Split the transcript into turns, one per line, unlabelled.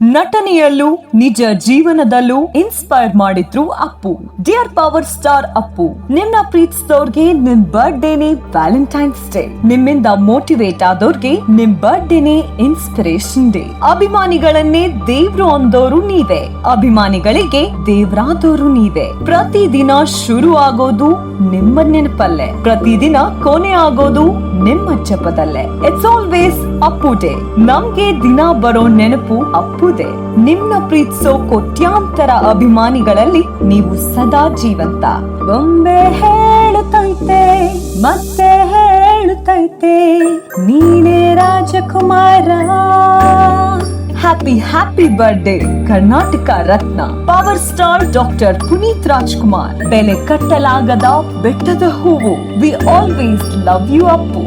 ನಟನೆಯಲ್ಲೂ, ನಿಜ ಜೀವನದಲ್ಲೂ ಇನ್ಸ್ಪೈರ್ ಮಾಡಿದ್ರು Appu. Dear power star Appu ನಿಮ್ನ ಪ್ರೀತಿಸಿದವ್ರಿಗೆ ನಿಮ್ ಬರ್ಡೇನೆ ವ್ಯಾಲೆಂಟೈನ್ಸ್ ಡೇ ನಿಮ್ಮಿಂದ ಮೋಟಿವೇಟ್ ಆದವ್ರಿಗೆ ನಿಮ್ ಬರ್ಡೇನೆ ಇನ್ಸ್ಪಿರೇಷನ್ ಡೇ ಅಭಿಮಾನಿಗಳನ್ನೇ ದೇವ್ರು ಅಂದೋರು ನೀವೇ. ಅಭಿಮಾನಿಗಳಿಗೆ ದೇವ್ರಾದೋರು ನೀವೇ. ಪ್ರತಿದಿನ ಶುರು ಆಗೋದು ನಿಮ್ಮ ನೆನಪಲ್ಲೇ. ಪ್ರತಿದಿನ ಕೊನೆ ಆಗೋದು ನಿಮ್ಮ ಜಪದಲ್ಲೇ. ಇಟ್ಸ್ ಆಲ್ವೇಸ್ ಅಪ್ಪು ಡೇ ನಮ್ಗೆ ದಿನ ಬರೋ ನೆನಪು ಅಪ್ಪುದೇ. ನಿಮ್ನ ಪ್ರೀತಿಸೋ ಕೋಟ್ಯಾಂತರ ಅಭಿಮಾನಿಗಳಲ್ಲಿ ನೀವು ಸದಾ ಜೀವಂತ. ಒಮ್ಮೆ ಹೇಳುತ್ತೈತೆ, ಮತ್ತೆ ಹೇಳುತ್ತೈತೆ, ನೀನೇ ರಾಜಕುಮಾರ. Happy happy birthday Karnataka Ratna. Power star doctor Puneeth Rajkumar. ಬೆಲೆ ಕಟ್ಟಲಾಗದ ಬೆಟ್ಟದ ಹೂವು. We always love you Appu.